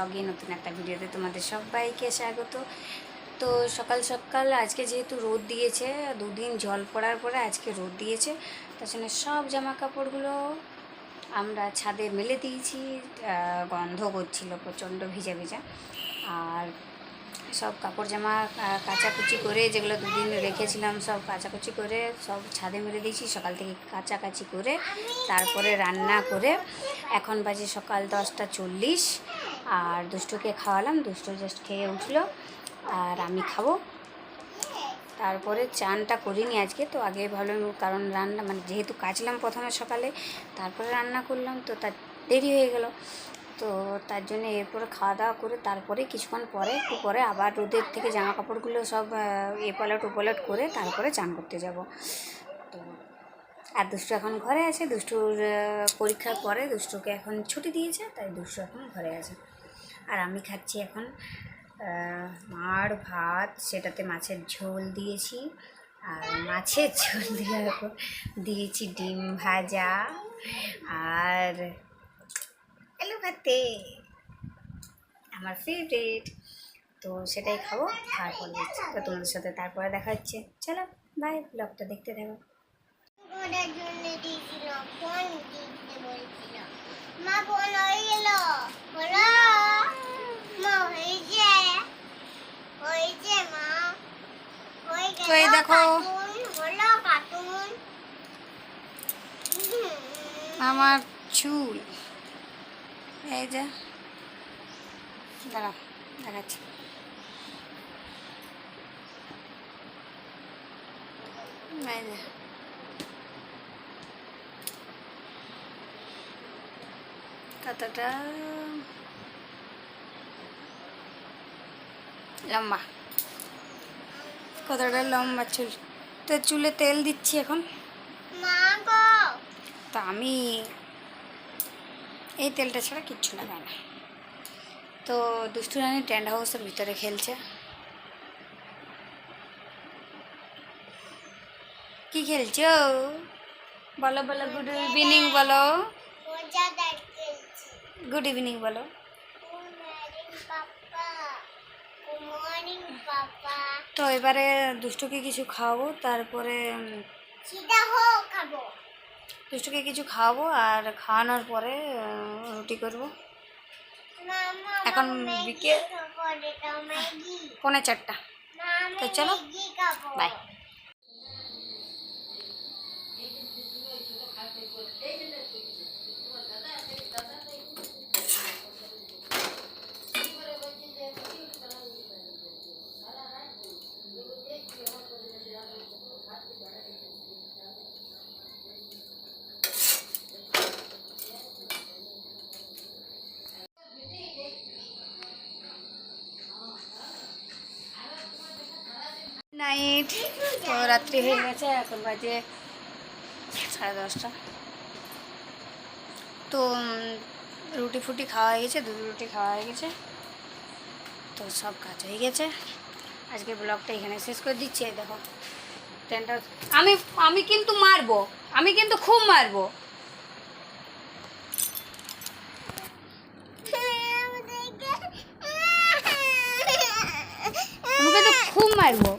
ব্লগে নতুন একটা ভিডিওতে তোমাদের সবাইকে স্বাগত। তো সকাল সকাল আজকে যেহেতু রোদ দিয়েছে, দুদিন জল পড়ার পরে আজকে রোদ দিয়েছে, তার সব জামা কাপড়গুলো আমরা ছাদে মেলে দিয়েছি গন্ধ করছিল, প্রচণ্ড ভিজা ভিজা। আর সব কাপড় জামা কাচাকুচি করে যেগুলো দুদিন রেখেছিলাম, সব কাচাকুচি করে সব ছাদে মেরে দিয়েছি, সকাল থেকে কাচাকাচি করে তারপরে রান্না করে এখন বাজে সকাল দশটা চল্লিশ। আর দুষ্টুকে খাওয়ালাম দুষ্টু জাস্ট খেয়ে উঠল আর আমি খাব। তারপরে চানটা করিনি আজকে তো আগে ভাবলাম কারণ রান্না মানে যেহেতু কাচলাম প্রথমে সকালে তারপরে রান্না করলাম তো তার দেরি হয়ে গেল। তো তার জন্য এরপরে খাওয়া দাওয়া করে তারপরে কিছুক্ষণ পরে একটু পরে আবার রোদের থেকে জামা কাপড়গুলো সব আহ, এ পালট ওপালট করে তারপরে চান করতে যাব। তো আর দুষ্টু এখন ঘরে আছে দুষ্টুর পরীক্ষার পরে দুষ্টুকে এখন ছুটি দিয়েছে তাই দুষ্টু এখন ঘরে আছে। আর আমি খাচ্ছি এখন মার ভাত, সেটাতে মাছের ঝোল দিয়েছি। আর মাছের ঝোল দেওয়ার পর দিয়েছি ডিম ভাজা আর আলু ভাতে। আমার ফেভারিট তো সেটাই খাব, তারপর তো তোমাদের সাথে তারপরে দেখা হচ্ছে। চলো বাই ব্লগটা দেখতে থাকো। মা ফোন হয়ে গেল হলো মা হয়েছে হয়েছে মা হয়ে গেল তো এই দেখো। কার্টুন হলো কার্টুন হুম। আমার চুল এই যে দাঁড়াও দেখাচ্ছি এই যে কতটা লম্বা কতটা লম্বা চুল? তো চুলে তেল দিচ্ছি এখন। তা আমি এই তেলটা ছাড়া কিচ্ছু লাগাই না। তো দুষ্টু রানী টেন্ট হাউসের ভিতরে খেলছে। কি খেলছো? বলো বলো গুড ইভিনিং বলো। গুড ইভিনিং বলো। তো এবারে দুষ্টুকে কিছু খাওয়াবো তারপরে দুষ্টুকে কিছু খাওয়াবো আর খাওয়ানোর পরে রুটি করব। এখন বিকেল পৌনে চারটা। তো চলো, বাই। নাইট। তো রাত্রি হয়ে গেছে এখন বাজে সাড়ে দশটা। তো রুটি ফুটি খাওয়া হয়ে গেছে দুধ রুটি খাওয়া হয়ে গেছে। তো সব কাজ হয়ে গেছে। আজকে ব্লগটা এখানে শেষ করে দিচ্ছি দেখো। ট্রেনটা আমি আমি কিন্তু মারবো আমি কিন্তু খুব মারবো। খুব মারবো।